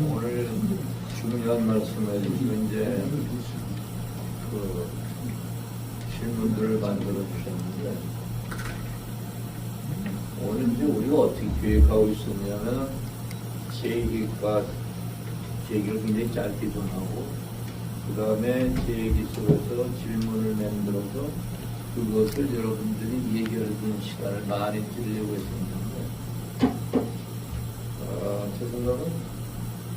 오늘 중요한 말씀을 이제 그 질문들을 만들어 주셨는데 오늘 이제 우리가 어떻게 계획하고 있었냐면 제2과 제2를 굉장히 짧게 좀 하고 그 다음에 제2기 속에서 질문을 만들어서 그것을 여러분들이 얘기해 주는 시간을 많이 드리려고 했었는데 어, 제 생각은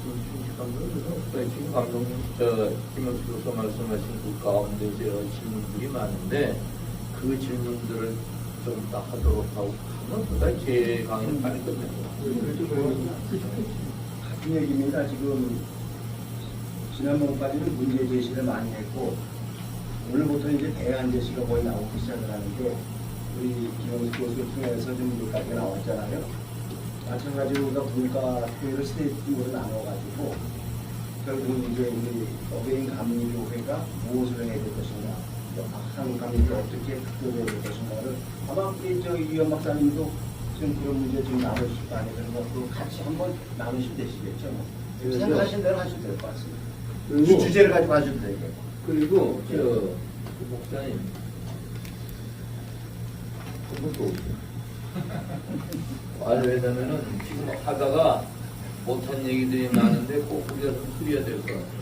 네, 지금 감독님 저 김영수 교수 말씀하신 그 가운데서 여러 질문들이 많은데 그 질문들을 좀더 하도록 하고 하면 그다 제 강의는 빨리 끝내고 같은 얘기입니다. 지금 지난번까지는 문제 제시를 많이 했고 오늘부터 이제 대안 제시가 거의 나오기 시작을 하는데 우리 김영수 교수를 통해서 좀 여기까지 나왔잖아요. 마찬가지로 우리가 문과 교회를 세 팀으로 나눠가지고 결국 이제 우리 어게인 감리교회가 무엇을 해야 될 것인가 한 감리교 어떻게 극복해야 될 것인가를 아마 우리 저 이현 박사님도 지금 그런 문제 지금 나누실 거 아니에요. 그런 것도 같이 한번 나누시면 되시겠죠. 뭐. 생각하신 대로 하셔도 될것 같습니다. 그리고 주제를 가지고 하셔도 되겠고. 그리고 저 그 목사님 그것도 없어요. 말 왜냐면은 지금 하다가 못한 얘기들이 많은데 꼭 우리가 좀 풀어야 될 것 같아요.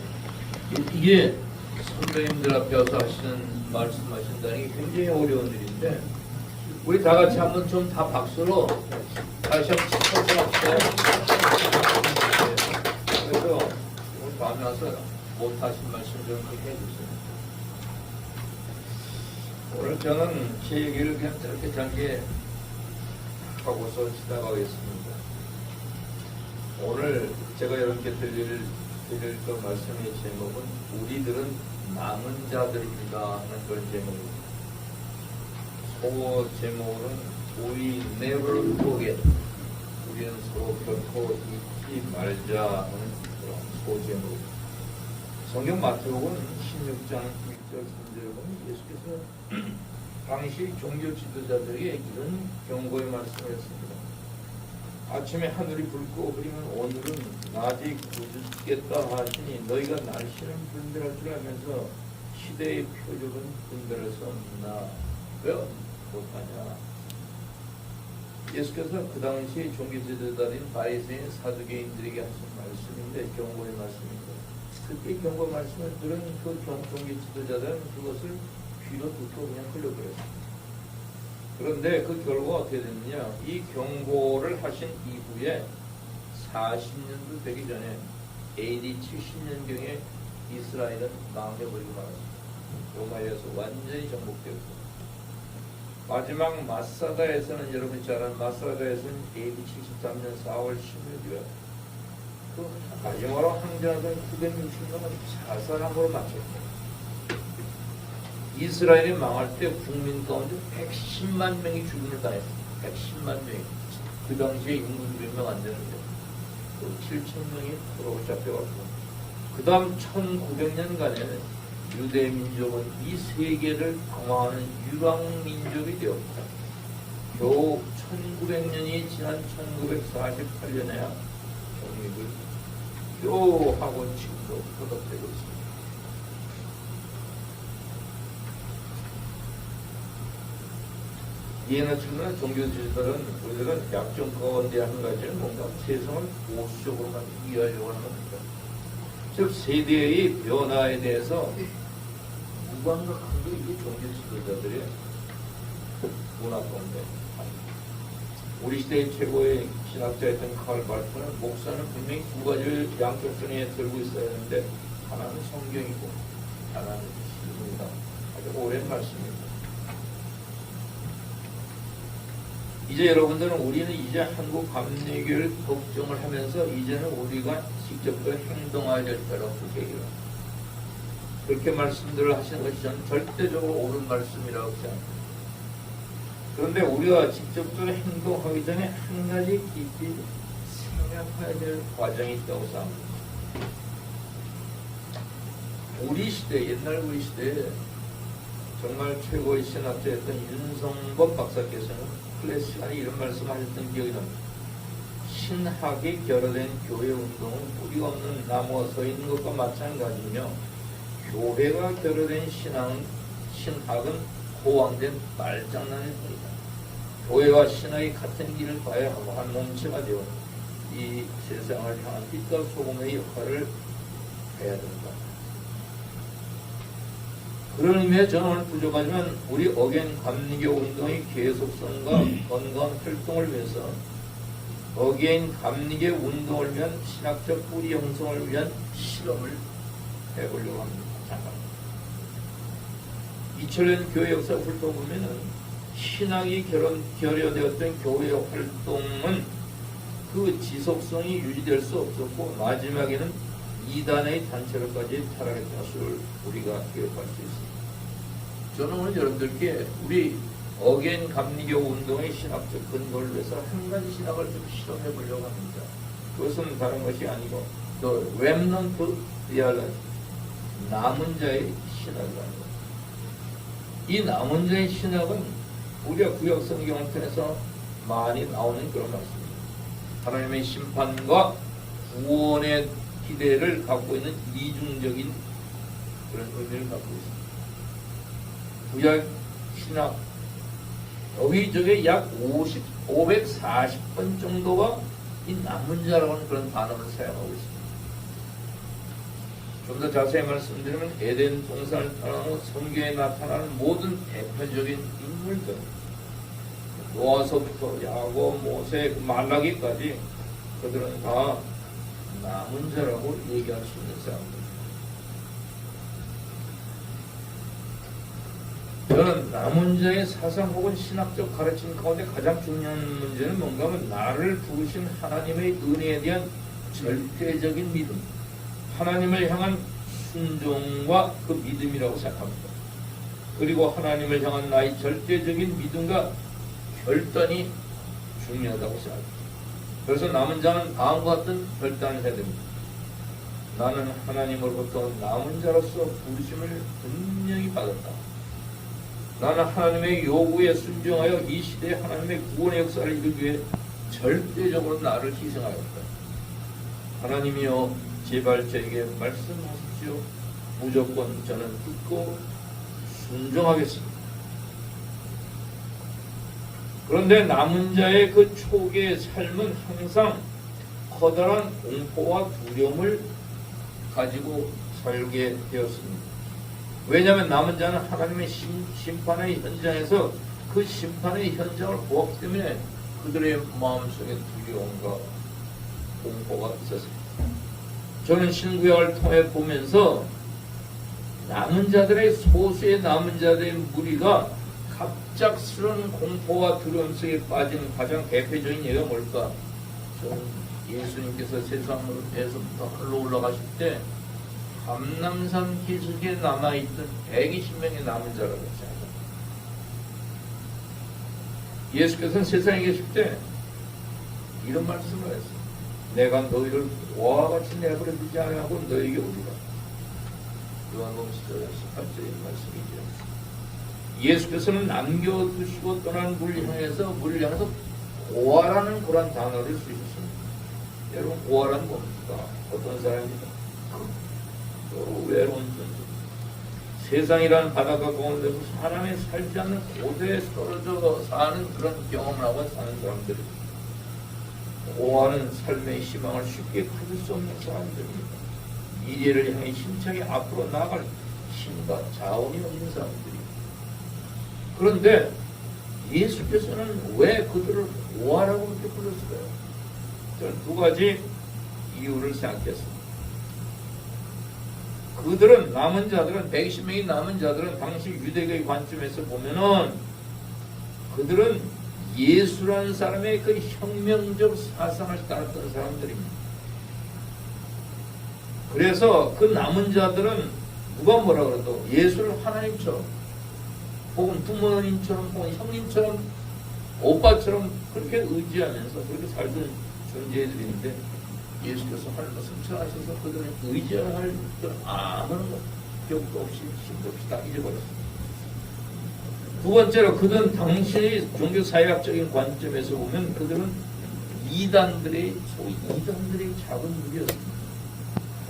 이- 이게 선배님들 앞에 와서 하시는 말씀하신다는 게 굉장히 어려운 일인데 우리 다 같이 한번 좀 다 박수로 다시 한번 축하합시다. 그래서 오늘 밤에 와서 못하신 말씀 좀 그렇게 해주세요. 오늘 저는 제 얘기를 그냥 짧게 짧게 하고서 시작하겠습니다. 오늘 제가 여러분께 드릴, 드릴 그 말씀의 제목은 우리들은 남은 자들입니다 하는 그런 제목입니다. 소 제목은 We never forget. 우리는 서로 결코 잊지 말자 하는 그런 소 제목입니다. 성경 마태복음 16장 1절 3절에 보면 예수께서 당시 종교 지도자들에게 이런 경고의 말씀을 했습니다. 아침에 하늘이 붉고 흐리면 오늘은 낮이 굳겠다 하시니 너희가 날씨는 분별할 줄 알면서 시대의 표적은 분별할 수 없나 왜 못하냐 예수께서 그 당시 종교 지도자인 바리새인 사두개인들에게 하신 말씀인데 경고의 말씀입니다. 그때 경고 말씀을 들은 그 종- 종교 지도자들은 그것을 귀로 듣고 그냥 흘려버렸습니다. 그런데 그 결과가 어떻게 됐느냐? 이 경고를 하신 이후에 40년도 되기 전에 AD 70년경에 이스라엘은 망해버리고 말았습니다. 로마에서 완전히 정복되었고 마지막 마사다에서는 여러분이 잘 아는 마사다에서는 AD 73년 4월 16일 그 마지막으로 항전하던 960명은 자살한 걸로 마쳤고 이스라엘이 망할 때 국민 가운데 110만 명이 죽음을 당했습니다. 110만 명이. 그 당시에 인구는 몇명 안 되는데 그 7천 명이 포로로 잡혀갔고 그 다음 1900년간에는 유대 민족은 이 세계를 방황하는 유랑 민족이 되었다. 겨우 1900년이 지난 1948년에야 독립을 요 하고 지금도 허덕대고 있습니다. 이해나 측면에 종교 지도자들은 우리가 약점 가운데 한 가지는 뭔가 세상을 보수적으로만 이해하려고 하는 겁니다. 즉 세대의 변화에 대해서 무감각한 게 이게 종교 지도자들의 문화 가운데 우리 시대의 최고의 신학자였던 카를 발프는 목사는 분명히 두 가지를 양쪽 손에 들고 있어야 하는데 하나는 성경이고 하나는 신입니다. 아주 오랜 말씀입니다. 이제 여러분들은 우리는 이제 한국 감리교를 걱정을 하면서 이제는 우리가 직접적으로 행동해야 될 때라고 얘기를. 그렇게 말씀들을 하시는 것이 저는 절대적으로 옳은 말씀이라고 생각합니다. 그런데 우리가 직접적으로 행동하기 전에 한 가지 깊이 생각해야 될 과정이 있다고 생각합니다. 우리 시대, 옛날 우리 시대에 정말 최고의 신학자였던 윤성범 박사께서는 클래스 시간에 이런 말씀을 하셨던 기억이 납니다. 신학이 결여된 교회 운동은 뿌리가 없는 나무가 서 있는 것과 마찬가지며 교회가 결여된 신앙은 신학은 호황된 말장난일 뿐이다. 교회와 신학이 같은 길을 가야 하고 한 몸체가 되어 이 세상을 향한 빛과 소금의 역할을 해야 된다. 그런 의미에 저는 오늘 부족하지만 우리 어겐 감리교 운동의 계속성과 건강한 활동을 위해서 어게인 감리교 운동을 위한 신학적 뿌리 형성을 위한 실험을 해보려고 합니다. 잠깐. 2000년 교회 역사 훑어보면은 신학이 결혼, 결여되었던 교회 활동은 그 지속성이 유지될 수 없었고 마지막에는 이단의 단체로까지 타락했던 것을 우리가 기억할 수 있습니다. 저는 오늘 여러분들께 우리 어겐 감리교 운동의 신학적 근거를 위해서 한 가지 신학을 좀 실험해 보려고 합니다. 그것은 다른 것이 아니고 또 렘넌트 리알라지 남은 자의 신학이라는 것. 이 남은 자의 신학은 우리가 구약 성경을 통해서 많이 나오는 그런 말씀입니다. 하나님의 심판과 구원의 기대를 갖고 있는 이중적인 그런 의미를 갖고 있습니다. 구약 신학 여기저기 약 50, 540번 정도가 이 하는 그런 단어를 사용하고 있습니다. 좀 더 자세히 말씀드리면 에덴 동산을 떠나고 성경에 나타나는 모든 대표적인 인물들 노아서부터 야곱, 모세, 말라기까지 그들은 다 남은 자라고 얘기할 수 있는 사람들. 저는 남은 자의 사상 혹은 신학적 가르침 가운데 가장 중요한 문제는 뭔가 하면 나를 부르신 하나님의 은혜에 대한 절대적인 믿음, 하나님을 향한 순종과 그 믿음이라고 생각합니다. 그리고 하나님을 향한 나의 절대적인 믿음과 결단이 중요하다고 생각합니다. 그래서 남은 자는 다음과 같은 결단을 해야 됩니다. 나는 하나님으로부터 남은 자로서 부르심을 분명히 받았다. 나는 하나님의 요구에 순종하여 이 시대에 하나님의 구원의 역사를 이루기 위해 절대적으로 나를 희생하였다. 하나님이여 제발 저에게 말씀하십시오. 무조건 저는 듣고 순종하겠습니다. 그런데 남은 자의 그 초기의 삶은 항상 커다란 공포와 두려움을 가지고 살게 되었습니다. 왜냐하면 남은 자는 하나님의 심, 심판의 현장에서 그 심판의 현장을 보았기 때문에 그들의 마음속에 두려움과 공포가 있었습니다. 저는 신구약을 통해 보면서 남은 자들의 소수의 남은 자들의 무리가 갑작스러운 공포와 두려움 속에 빠진 가장 대표적인 예가 뭘까? 예수님께서 세상에서부터 하늘로 올라가실 때 감남산 기슭에 남아있던 120명의 남은 자라고 생각합니다. 예수께서는 세상에 계실 때 이런 말씀을 했어요. 내가 너희를 고와 같이 내버려 두지 아니하고 너에게 오리라. 요한복음 10장 18절의 말씀이죠. 예수께서는 남겨두시고 떠난 물을 향해서 물을 향해서 고아라는 그런 단어를 쓰셨습니다. 여러분 고아란 뭡니까? 어떤 사람입니까? 또 외로운 존재. 세상이라는 바닷가 가운데서 사람이 살지 않는 고대에 떨어져 사는 그런 경험을 하고 사는 사람들. 고아는 삶의 희망을 쉽게 가질 수 없는 사람들입니다. 미래를 향해 힘차게 앞으로 나아갈 힘과 자원이 없는 사람들입니다. 그런데 예수께서는 왜 그들을 고아라고 그렇게 불렀을까요? 저는 두 가지 이유를 생각했습니다. 그들은 남은 자들은 120명의 남은 자들은 당시 유대교의 관점에서 보면은 그들은 예수라는 사람의 그 혁명적 사상을 따랐던 사람들입니다. 그래서 그 남은 자들은 누가 뭐라 그래도 예수를 하나님처럼 혹은 부모님처럼 혹은 형님처럼 오빠처럼 그렇게 의지하면서 그렇게 살던 존재들인데 예수께서 하늘과 승천하셔서 그들은 의지할 그 아무런 기억도 없이 힘도 없이 다 잊어버렸습니다. 두 번째로 그들은 당시의 종교 사회학적인 관점에서 보면 그들은 이단들의 소위 이단들의 작은 무리였습니다.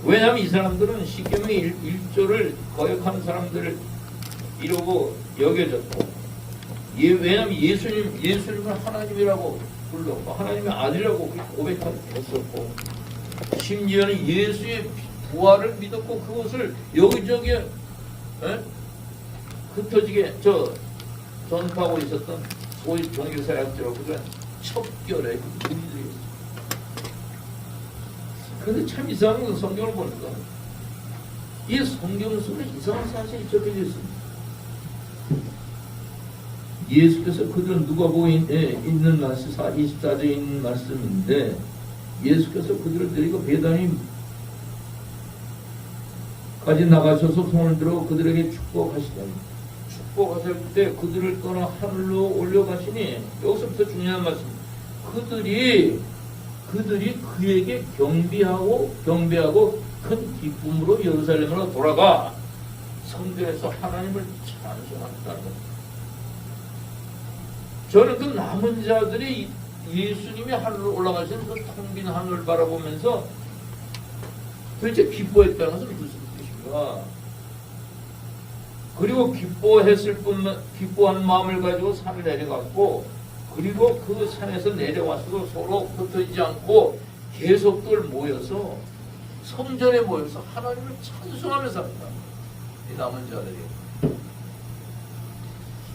왜냐하면 이 사람들은 일, 일조를 거역하는 사람들을 이러고 여겨졌고 예, 왜냐하면 예수님 예수님을 하나님이라고 불렀고 하나님의 아들이라고 고백했었고 심지어는 예수의 부활을 믿었고 그것을 여기저기 에? 흩어지게 저 전파하고 있었던 소위 종교 사역들하고 그런 첩결의 그 무리들이었어요. 근데 참 이상한 건 성경을 보니까 이 성경 속에 이상한 사실이 적혀져 있습니다. 예수께서 그들 누가복음에 있는 말씀 24절에 있는 말씀인데 예수께서 그들을 데리고 배단이 까지 나가셔서 손을 들어 그들에게 축복하시더니 축복하실 때 그들을 떠나 하늘로 올려가시니 여기서부터 중요한 말씀 그들이 그들이 그에게 경비하고 경배하고 큰 기쁨으로 예루살렘으로 돌아가 성전에서 하나님을 찬송한다는 것. 저는 그 남은 자들이 예수님이 하늘로 올라가시는 그 텅 빈 하늘을 바라보면서 도대체 기뻐했다는 것은 무슨 뜻인가? 그리고 기뻐했을 뿐만 기뻐한 마음을 가지고 산을 내려갔고 그리고 그 산에서 내려와서도 서로 흩어지지 않고 계속들 모여서 성전에 모여서 하나님을 찬송하며 산다. 이 남은 자들이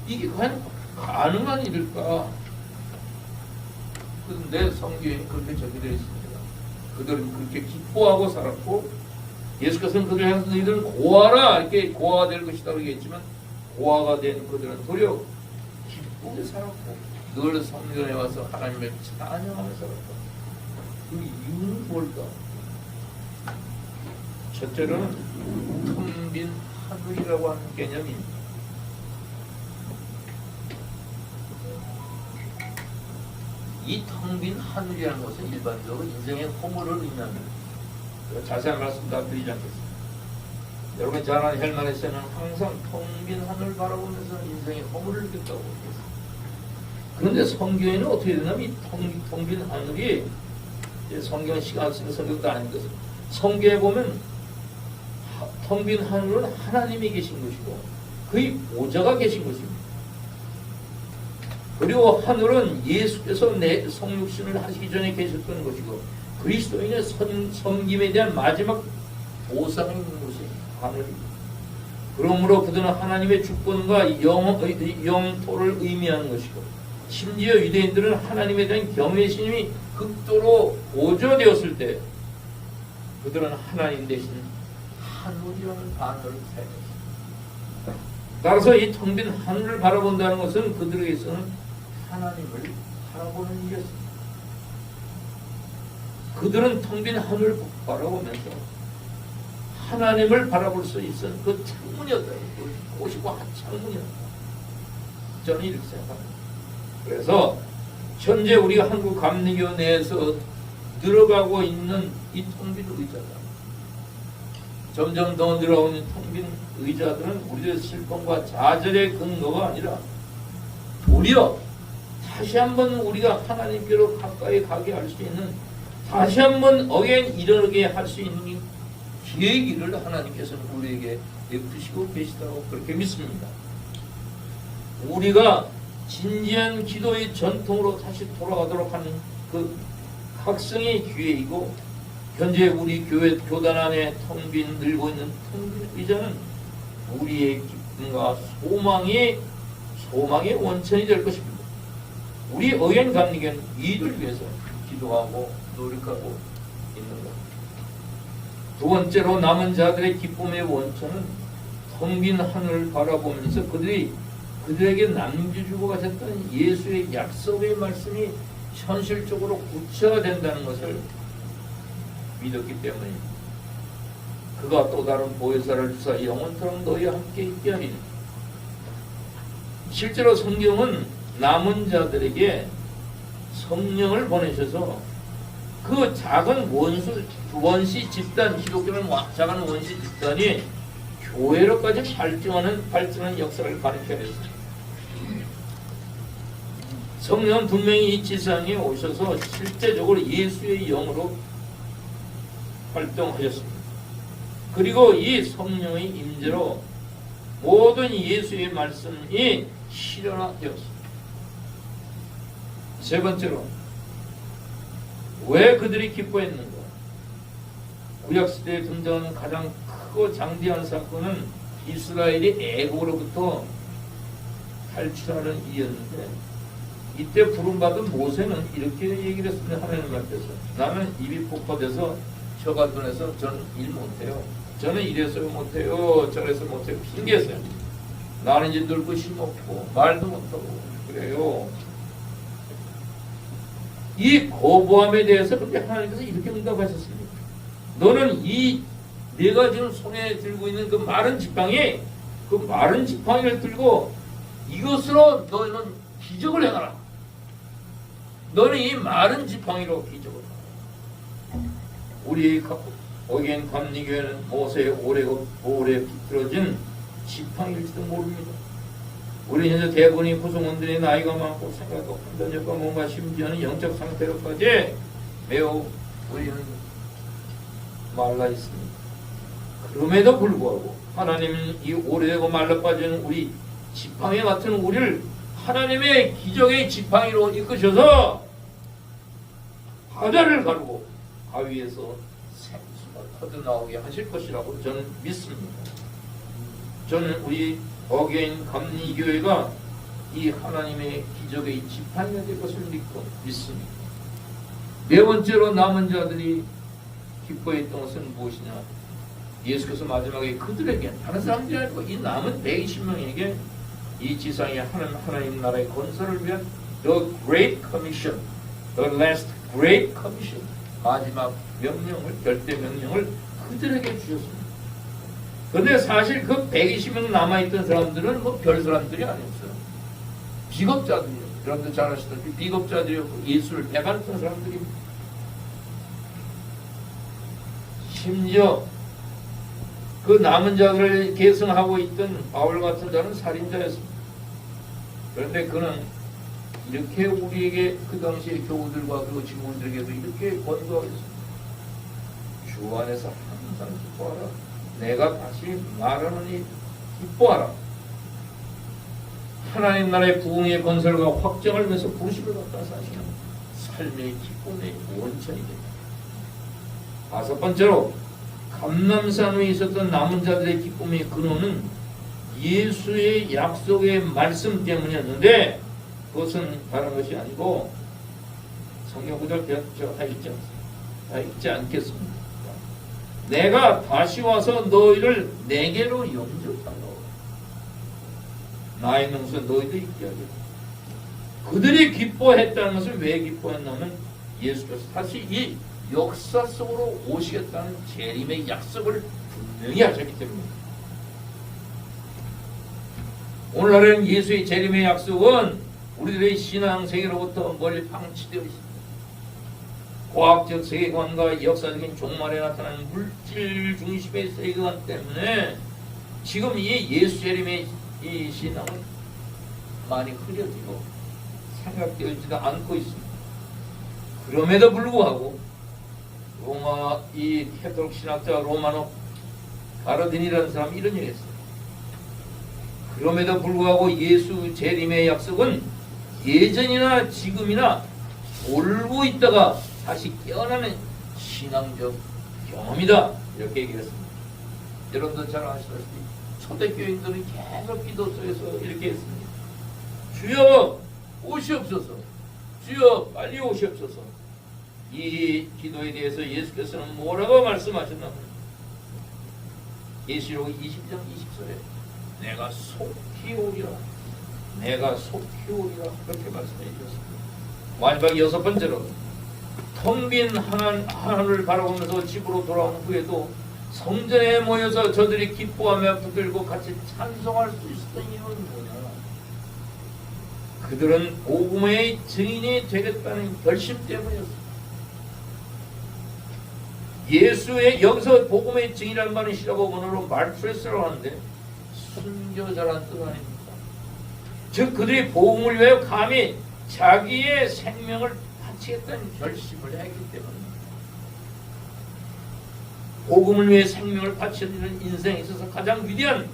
이게 과연 가능한 일일까? 그런데 성경에 그렇게 적혀되어 있습니다. 그들은 그렇게 기뻐하고 살았고 예수께서는 그들 향해서 너희들은 고아라 이렇게 고아가 될 것이다 그러겠지만 고아가 된 그들은 도리어 기쁘게 살았고 늘 성전에 와서 하나님을 찬양하며 살았다. 그 이유는 뭘까? 첫째로는 텅빈 하늘이라고 하는 개념입니다. 이 텅 빈 하늘이라는 것은 일반적으로 인생의 허물을 의미합니다. 자세한 말씀 다 드리지 않겠습니다. 여러분 잘 아는 헬만에서는 항상 텅 빈 하늘 바라보면서 인생의 허물을 느꼈다고 얘기했습니다. 그런데 성경에는 어떻게 되냐면 이 텅 빈 하늘이 이제 성경 시간 쓰는 성경도 아닌 것은 성경에 보면 텅 빈 하늘은 하나님이 계신 것이고 그의 보좌가 계신 것입니다. 그리고 하늘은 예수께서 내 성육신을 하시기 전에 계셨던 것이고 그리스도인의 선, 섬김에 대한 마지막 있는 곳이 하늘입니다. 그러므로 그들은 하나님의 주권과 영, 영토를 의미하는 것이고 심지어 유대인들은 하나님에 대한 경외심이 극도로 보조되었을 때 그들은 하나님 대신 하늘이라는 단어를 사용했습니다. 따라서 이 텅 빈 하늘을 바라본다는 것은 그들에게서는 하나님을 바라보는 일이었습니다. 그들은 텅빈 하늘을 바라보면서 하나님을 바라볼 수 있었던 그 창문이었다. 그 곳이고 한 창문이었다. 저는 이렇게 생각합니다. 그래서 현재 우리가 한국 감리교 내에서 늘어가고 있는 이 텅빈 의자가 점점 더 늘어오는 텅빈 의자들은 우리의 슬픔과 좌절의 근거가 아니라 도리어 다시 한번 우리가 하나님께로 가까이 가게 할 수 있는 다시 한번 어겐 이르게 할 수 있는 계기를 하나님께서는 우리에게 베푸시고 계시다고 그렇게 믿습니다. 우리가 진지한 기도의 전통으로 다시 돌아가도록 하는 그 각성의 기회이고 현재 우리 교회 교단 안에 텅빈 늘고 있는 텅빈 의자는 우리의 기쁨과 소망의 소망의 원천이 될 것입니다. 우리 의원 감리교는 이를 위해서 기도하고 노력하고 있는 것. 두 번째로 남은 자들의 기쁨의 원천은 텅빈 하늘을 바라보면서 그들이 그들에게 남겨주고 가셨던 예수의 약속의 말씀이 현실적으로 구체화된다는 것을 믿었기 때문입니다. 그가 또 다른 보혜사를 주사 영원토록 너희와 함께 있게 하리니 실제로 성경은 남은 자들에게 성령을 보내셔서 그 작은 원수 원시 집단 기독교는 와- 작은 원시 집단이 교회로까지 발전하는 발전하는 역사를 가리켜냈습니다. 성령은 분명히 이 지상에 오셔서 실제적으로 예수의 영으로 활동하셨습니다. 그리고 이 성령의 임재로 모든 예수의 말씀이 실현되었습니다. 세 번째로 왜 그들이 기뻐했는가? 구약 시대에 등장하는 가장 크고 장대한 사건은 이스라엘이 애국으로부터 탈출하는 일이었는데 이때 부름받은 모세는 이렇게 얘기를 했습니다. 하나님 앞에서 나는 입이 폭파돼서 혀가 둔해서 저는 일 못해요. 저는 이래서 못해요. 저래서 못해요. 핑계세요. 나는 이제 늙고 힘없고 말도 못하고 그래요. 이 거부함에 대해서 그렇게 하나님께서 이렇게 응답하셨습니다. 너는 이 내가 지금 손에 들고 있는 그 마른 지팡이 그 마른 지팡이를 들고 이것으로 너는 기적을 행하라. 너는 이 마른 지팡이로 기적을 하라. 우리 어겐 감리교회는 모세의 오래 오래 비틀어진 지팡이일지도 모릅니다. 우리 현재 대부분의 구성원들의 나이가 많고 생각과 판단력과 뭔가 심지어는 영적 상태로까지 매우 우리는 말라 있습니다. 그럼에도 불구하고 하나님은 이 오래되고 말라 빠진 우리 지팡이 같은 우리를 하나님의 기적의 지팡이로 이끄셔서 바다를 가르고 가위에서 생수가 터져나오게 하실 것이라고 저는 믿습니다. 저는 우리 어게인 감리교회가 이 하나님의 기적의 지팡이가 될 것을 믿고 믿습니다. 네 번째로 남은 자들이 기뻐했던 것은 무엇이냐? 예수께서 마지막에 그들에게 다른 사람들이 아니고 이 남은 120명에게 이 지상에 하나님, 하나님 나라의 건설을 위한 The Great Commission, The Last Great Commission 마지막 명령을 결대 명령을 그들에게 주셨습니다. 그런데 사실 그 120명 남아있던 사람들은 뭐 별 사람들이 아니었어요. 비겁자들이요. 여러분들 잘 아시다시피 비겁자들이었고 예수를 배반했던 사람들입니다. 심지어 그 남은 자들을 계승하고 있던 바울 같은 자는 살인자였습니다. 그런데 그는 이렇게 우리에게 그 당시의 교우들과 그리고 지금 우리들에게도 이렇게 권고하겠습니다. 주 안에서 항상 기뻐하라. 내가 다시 말하노니 기뻐하라. 하나님 나라의 부흥의 건설과 확정을 위해서 부르심을 받다 사시는 삶의 기쁨의 원천이 됩니다. 다섯 번째로 감남산 위에 있었던 남은 자들의 기쁨의 근원은 예수의 약속의 말씀 때문이었는데 그것은 다른 것이 아니고 성경 구절 제가 다 읽지 않습니다. 다 읽지 않겠습니다. 내가 다시 와서 너희를 내게로 영접하노 나의 명수 너희도 있게 하겠다. 그들이 기뻐했다는 것을 왜 기뻐했냐면 예수께서 다시 이 역사 속으로 오시겠다는 재림의 약속을 분명히 하셨기 때문입니다. 오늘날은 예수의 재림의 약속은 우리들의 신앙 세계로부터 멀리 방치되어 있습니다. 과학적 세계관과 역사적인 종말에 나타나는 물질 중심의 세계관 때문에 지금 이 예수 재림의 이 신앙은 많이 흐려지고 생각되어지도 않고 있습니다. 그럼에도 불구하고 로마 이 캐톨릭 신학자 로마노 가르딘이라는 사람이 이런 얘기를 했어요. 그럼에도 불구하고 예수 재림의 약속은 예전이나 지금이나 졸고 있다가 다시 깨어나는 신앙적 경험이다 이렇게 얘기를 했습니다. 여러분도 잘 아시다시피 초대교인들은 계속 기도 속에서 이렇게 했습니다. 주여 오시옵소서 주여 빨리 오시옵소서 이 기도에 대해서 예수께서는 뭐라고 말씀하셨나 예시록 20장 20절에 내가 속히 오리라 내가 속히 오리라 그렇게 말씀해 주셨습니다. 마지막 여섯 번째로 텅빈 하늘, 하늘을 바라보면서 집으로 돌아온 후에도 성전에 모여서 저들이 기뻐하며 붙들고 같이 찬송할 수 있었던 이유는 뭐냐? 그들은 복음의 증인이 되겠다는 결심 때문이었습니다. 예수의 여기서 복음의 증이라는 말은 시라고 원어로 말트레스라고 하는데 순교자라는 뜻 아닙니까? 즉 그들이 복음을 위하여 감히 자기의 생명을 바치겠다는 결심을 했기 때문에 복음을 위해 생명을 바치는 인생에 있어서 가장 위대한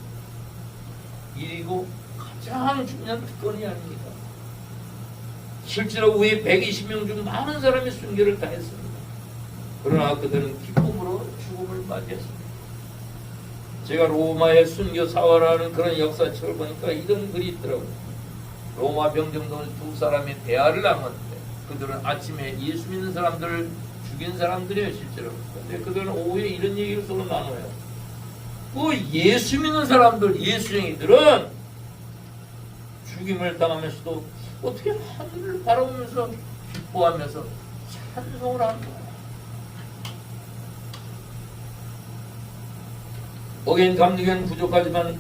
일이고 가장 중요한 특권이 아닙니까? 실제로 우리 120명 중 많은 사람이 순교를 당했습니다. 그러나 그들은 기쁨으로 죽음을 맞이했습니다. 제가 로마의 순교 사화라는 그런 역사책을 보니까 이런 글이 있더라고요. 로마 병정도 두 사람이 대화를 나눴는데 그들은 아침에 예수 믿는 사람들을 죽인 사람들이에요 실제로. 근데 그들은 오후에 이런 얘기를 서로 나눠요. 그 예수 믿는 사람들, 예수쟁이들은 죽임을 당하면서도 어떻게 하늘을 바라보면서 기뻐하면서 찬송을 하는 거야. 어겐 감리교는 부족하지만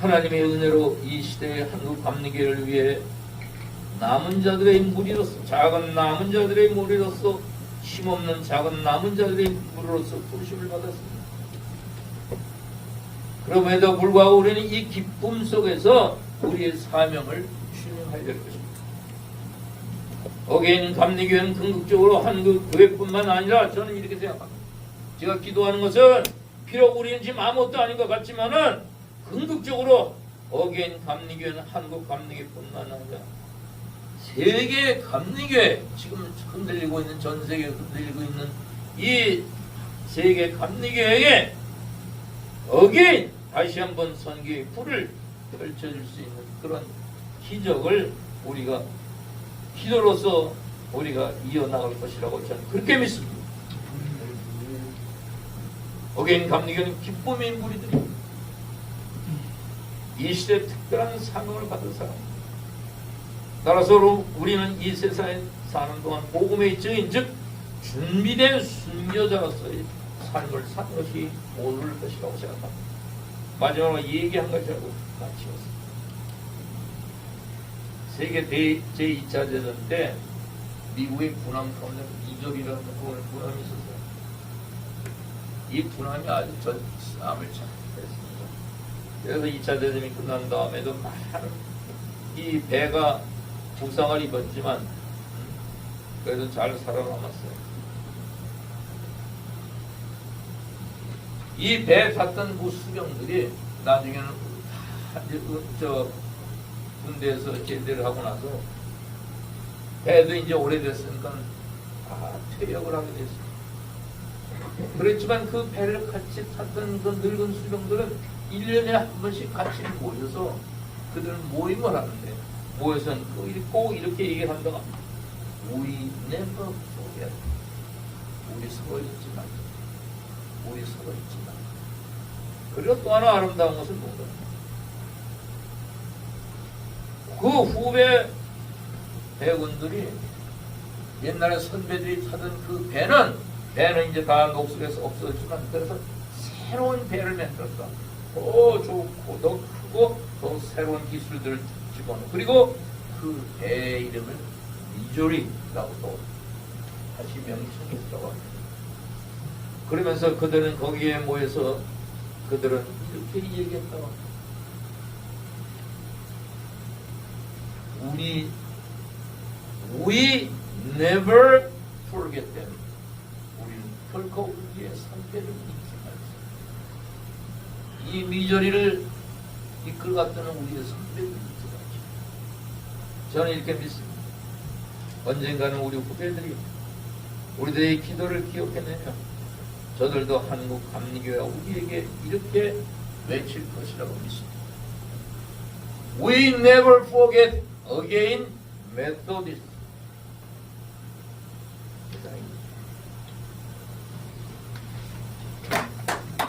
하나님의 은혜로 이 시대의 한국 감리교를 위해 남은 자들의 무리로서 작은 남은 자들의 무리로서 힘없는 작은 남은 자들의 무리로서 부르심을 받았습니다. 그럼에도 불구하고 우리는 이 기쁨 속에서 우리의 사명을 수행하려 할 것입니다. 어게인 감리교회는 궁극적으로 한국 교회뿐만 아니라 저는 이렇게 생각합니다. 제가 기도하는 것은 비록 우리는 지금 아무것도 아닌 것 같지만은 궁극적으로 어게인 감리교회는 한국 감리교회뿐만 아니라 세계 감리교회 지금 흔들리고 있는 전 세계 흔들리고 있는 이 세계 감리교회에 어게인 다시 한번 선교의 불을 펼쳐줄 수 있는 그런 기적을 우리가 기도로서 우리가 이어나갈 것이라고 저는 그렇게 믿습니다. 어게인 감리교는 기쁨의 무리들이 이 시대 특별한 사명을 받은 사람. 따라서 우리는 이 세상에 사는 동안 복음의 증인 즉 준비된 순교자로서의 삶을 사는 것이 옳을 것이라고 생각합니다. 마지막으로 얘기한 것이라고 마치겠습니다. 세계 대, 제2차 대전 때 미국의 군함 가운데 이적이라는 군함이 있었어요. 이 군함이 아주 전 싸움을 잘 했습니다. 그래서 2차 대전이 끝난 다음에도 이 배가 부상을 입었지만 그래도 잘 살아남았어요. 이 배 탔던 그 수병들이 나중에는 다 이제 그- 저 군대에서 제대를 하고 나서 배도 이제 오래됐으니까 다 퇴역을 하게 됐어요. 그렇지만 그 배를 같이 탔던 그 늙은 수병들은 1년에 한 번씩 같이 모여서 그들은 모임을 하는데 모여서는 꼭 이렇게- 꼭 이렇게 얘기한다가 We never forget 우리 서로 잊지 말자. 우리 서로 잊지 말자. 그리고 또 하나 아름다운 것은 뭔가 그 후배 배군들이 옛날에 선배들이 타던 그 배는 배는 이제 다 녹슬에서 없어졌지만 그래서 새로운 배를 만들었다. 더 좋고 더 크고 더 새로운 기술들을 집어넣고 그리고 그 배의 이름을 미조리라고 또 다시 명칭했다고 합니다. 그러면서 그들은 거기에 모여서 그들은 이렇게 얘기했다고. 우리 we never forget them. 결코 우리의 잊지 말자. 이 미저리를 이끌어갔다는 우리의 잊지 말자. 저는 이렇게 믿습니다. 언젠가는 우리 후배들이 우리들의 기도를 기억해내며 저들도 한국 감리교회와 우리에게 이렇게 외칠 것이라고 믿습니다. We never forget again Methodist.